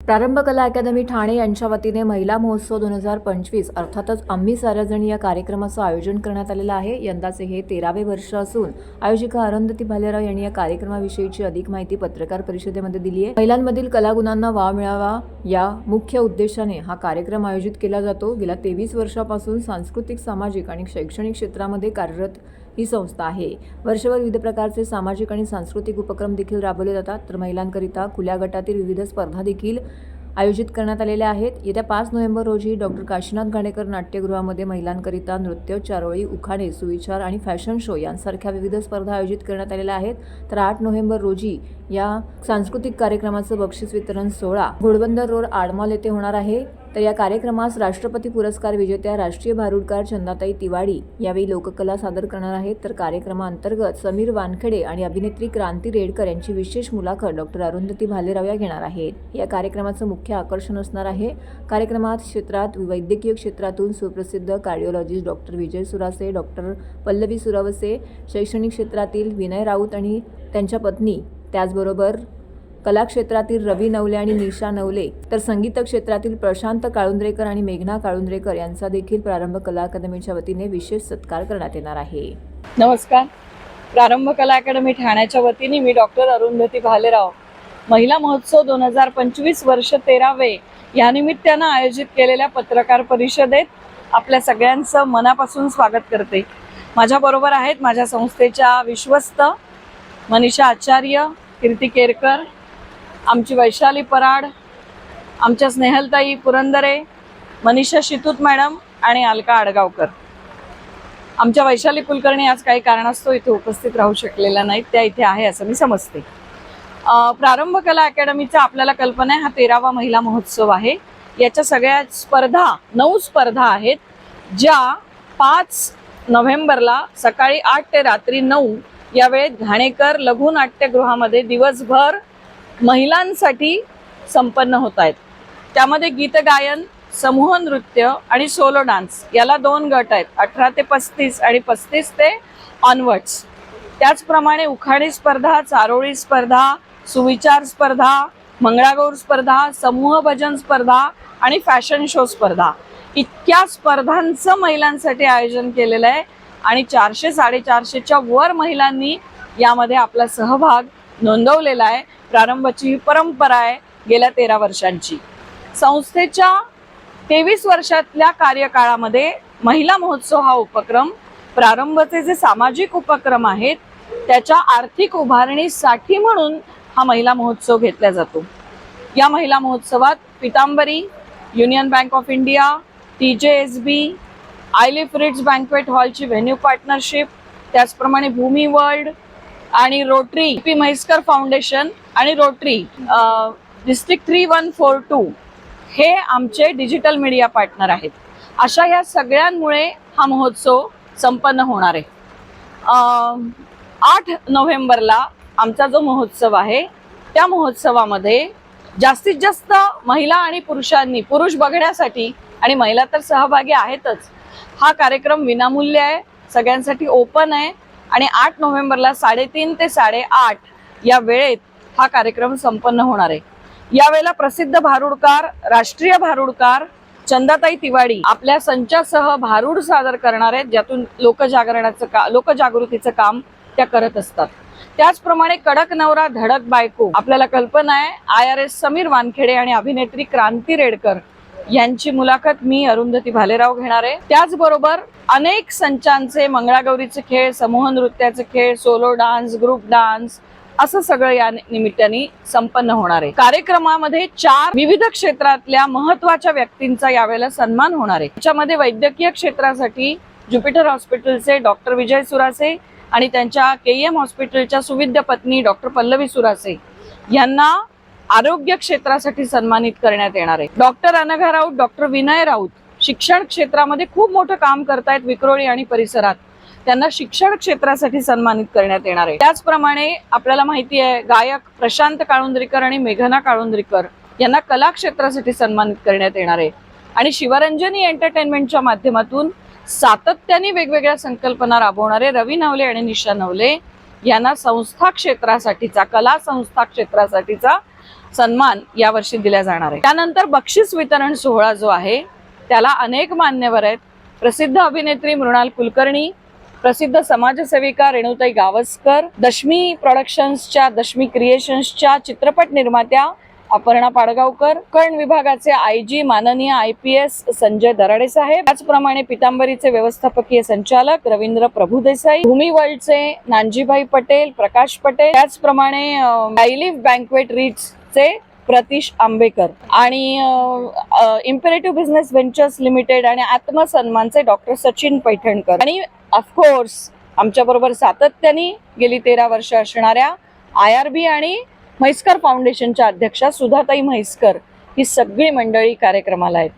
प्रारंभ कला अकादमी ठाणे यांच्या वतीने महिला महोत्सव दोन हजार पंचवीस अर्थातच आम्ही सार्वजणी या कार्यक्रमाचं आयोजन करण्यात आलेलं आहे. यंदाचे हे तेरावे वर्ष असून आयोजिका अरुंधती भालेराव यांनी या कार्यक्रमाविषयीची अधिक माहिती पत्रकार परिषदेमध्ये दिली आहे. महिलांमधील कलागुणांना वाव मिळावा या मुख्य उद्देशाने हा कार्यक्रम आयोजित केला जातो. गेल्या तेवीस वर्षापासून सांस्कृतिक सामाजिक आणि शैक्षणिक क्षेत्रामध्ये कार्यरत ही संस्था आहे. वर्षभर विविध प्रकारचे सामाजिक आणि सांस्कृतिक उपक्रम देखील राबवले जातात. तर महिलांकरिता खुल्या गटातील विविध स्पर्धा देखील आयोजित करण्यात आलेल्या आहेत. येत्या पाच नोव्हेंबर रोजी डॉक्टर काशीनाथ घाणेकर नाट्यगृहामध्ये महिलांकरिता नृत्य चारोळी उखाणे सुविचार आणि फॅशन शो यांसारख्या विविध स्पर्धा आयोजित करण्यात आलेल्या आहेत. तर आठ नोव्हेंबर रोजी या सांस्कृतिक कार्यक्रमाचं बक्षीस वितरण सोहळा घोडबंदर रोड आडमॉल येथे होणार आहे. तर या कार्यक्रमास राष्ट्रपती पुरस्कार विजेत्या राष्ट्रीय भारुडकार चंदाताई तिवाडी यावेळी लोककला सादर करणार आहेत. तर कार्यक्रमाअंतर्गत समीर वानखेडे आणि अभिनेत्री क्रांती रेडकर यांची विशेष मुलाखत डॉक्टर अरुंधती भालेराव या घेणार आहेत. या कार्यक्रमाचं मुख्य आकर्षण असणार आहे. कार्यक्रमात क्षेत्रात वैद्यकीय क्षेत्रातून सुप्रसिद्ध cardiologist doctor Vijay Surase doctor Pallavi Suravase शैक्षणिक क्षेत्रातील विनय राऊत आणि त्यांच्या पत्नी त्याचबरोबर कलाक्षेत्रातील रवी नवले आणि निशा नवले तर संगीत क्षेत्रातील प्रशांत काळुंद्रेकर आणि मेघना काळुंद्रेकर यांचा देखील प्रारंभ कला अकादमीच्या वतीने विशेष सत्कार करण्यात येणार आहे. नमस्कार. प्रारंभ कला अकॅडमी ठाण्याच्या वतीने मी डॉक्टर अरुंधती भालेराव. महिला महोत्सव दोन हजार पंचवीस वर्ष तेरावे या निमित्तानं आयोजित केलेल्या पत्रकार परिषदेत आपल्या सगळ्यांचं मनापासून स्वागत करते. माझ्याबरोबर आहेत माझ्या संस्थेच्या विश्वस्त मनीषा आचार्य कीर्ती केरकर आमची वैशाली पराड आमच्या स्नेहलताई पुरंदरे मनीषा शितूत मॅडम आणि अलका आडगावकर. आमच्या वैशाली कुलकर्णी आज काही कारणास्तव इथे उपस्थित राहू शकलेल्या नाहीत त्या इथे आहे असं मी समजते. प्रारंभ कला अकॅडमीचा आपल्याला कल्पना आहे हा तेरावा महिला महोत्सव आहे. याच्या सगळ्या स्पर्धा नऊ स्पर्धा आहेत ज्या पाच नोव्हेंबरला सकाळी आठ ते रात्री नऊ या वेळेत घाणेकर लघु नाट्यगृहामध्ये दिवसभर महिलांसाठी संपन्न होत आहेत त्यामध्ये गीतगायन समूह नृत्य आणि सोलो डान्स याला दोन गट आहेत अठरा ते पस्तीस आणि पस्तीस ते ऑनवर्ड्स. त्याचप्रमाणे उखाणी स्पर्धा चारोळी स्पर्धा सुविचार स्पर्धा मंगळागौर स्पर्धा समूह भजन स्पर्धा आणि फॅशन शो स्पर्धा. इतक्या स्पर्धांचं महिलांसाठी आयोजन केलेलं आहे आणि चारशे साडेचारशेच्या वर महिलांनी यामध्ये आपला सहभाग नोंदवलेला आहे. प्रारंभाची ही परंपरा आहे गेल्या तेरा वर्षांची. संस्थेच्या तेवीस वर्षातल्या कार्यकाळामध्ये महिला महोत्सव हा उपक्रम प्रारंभचे जे सामाजिक उपक्रम आहेत त्याच्या आर्थिक उभारणीसाठी म्हणून हा महिला महोत्सव घेतला जातो. या महिला महोत्सवात Pitambari Union Bank of India T J S B आयलिफ Ritz banquet हॉलची व्हेन्यू पार्टनरशिप त्याचप्रमाणे भूमी वर्ल्ड आणि रोटरी पी म्हैसकर फाउंडेशन आणि Rotary District three one four two हे आमचे डिजिटल मीडिया पार्टनर आहेत. अशा या सगळ्यांमुळे हा महोत्सव संपन्न होणार आहे. आठ नोव्हेंबरला आमचा जो महोत्सव आहे त्या महोत्सवामध्ये जास्तीत जास्त महिला आणि पुरुषांनी पुरुष बघण्यासाठी आणि महिला तर सहभागी आहेतच हा कार्यक्रम विनामूल्य आहे सगळ्यांसाठी ओपन आहे आणि आठ नोव्हेंबरला साडेतीन ते साडेआठ या वेळेत हा कार्यक्रम संपन्न होणार आहे. यावेळेला प्रसिद्ध भारुडकार राष्ट्रीय भारुडकार चंदाताई तिवाडी आपल्या संचासह भारूड सादर करणार आहेत ज्यातून लोकजागरणाचं का लोकजागृतीचं काम त्या करत असतात. त्याचप्रमाणे कडक नवरा धडक बायको आपल्याला कल्पना आहे I R S Sameer Wankhede आणि अभिनेत्री क्रांती रेडकर यांची मुलाखत मी अरुंधती भालेराव घेणार आहे. त्याचबरोबर अनेक संचांचे मंगळागौरीचे खेळ समूह नृत्याचे खेळ सोलो डान्स ग्रुप डान्स असं सगळं या निमित्ताने संपन्न होणार आहे. कार्यक्रमामध्ये चार विविध क्षेत्रातल्या महत्त्वाच्या व्यक्तींचा यावेळेला सन्मान होणार आहे. त्याच्यामध्ये वैद्यकीय क्षेत्रासाठी ज्युपिटर हॉस्पिटलचे डॉक्टर विजय सुरासे आणि त्यांच्या के एम हॉस्पिटलच्या सुविद्य पत्नी डॉक्टर पल्लवी सुरासे यांना आरोग्य क्षेत्रासाठी सन्मानित करण्यात येणार आहे. डॉक्टर अनघा राऊत डॉक्टर विनय राऊत शिक्षण क्षेत्रामध्ये खूप मोठं काम करतायत विक्रोळी आणि परिसरात. त्यांना शिक्षण क्षेत्रासाठी सन्मानित करण्यात येणार आहे. त्याचप्रमाणे आपल्याला माहिती आहे गायक प्रशांत काळुंद्रीकर आणि मेघना काळुंद्रीकर यांना कला क्षेत्रासाठी सन्मानित करण्यात येणार आहे. आणि शिवरंजनी एंटरटेनमेंटच्या माध्यमातून सातत्याने वेगवेगळ्या संकल्पना राबवणारे रवी नवले आणि निशा नवले यांना संस्था क्षेत्रासाठीचा कला संस्था क्षेत्रासाठीचा सन्मान यावर्षी दिला जाणार आहे. त्यानंतर बक्षीस वितरण सोहळा जो आहे त्याला अनेक मान्यवर आहेत. प्रसिद्ध अभिनेत्री मृणाल कुलकर्णी प्रसिद्ध समाजसेविका रेणुताई गावस्कर दशमी प्रोडक्शन्सच्या दशमी क्रिएशन्सच्या चित्रपट निर्मात्या अपर्णा पाडगावकर कण विभागाचे आय जी माननीय I P S Sanjay Darade साहेब त्याचप्रमाणे पितांबरीचे व्यवस्थापकीय संचालक रवींद्र प्रभुदेसाई भूमी वर्ल्डचे नानजीभाई पटेल प्रकाश पटेल त्याचप्रमाणे डायलिव्ह बँकवेट चे प्रतीश आंबेकर आणि इम्पेरेटिव्ह बिझनेस व्हेंचर्स लिमिटेड आणि आत्मसन्मानचे डॉक्टर सचिन पैठणकर. आणि ऑफकोर्स आमच्याबरोबर सातत्याने गेली तेरा वर्ष असणाऱ्या आय आर बी आणि म्हैसकर फाउंडेशनच्या अध्यक्षा सुधाताई म्हैसकर ही सगळी मंडळी कार्यक्रमाला आहेत.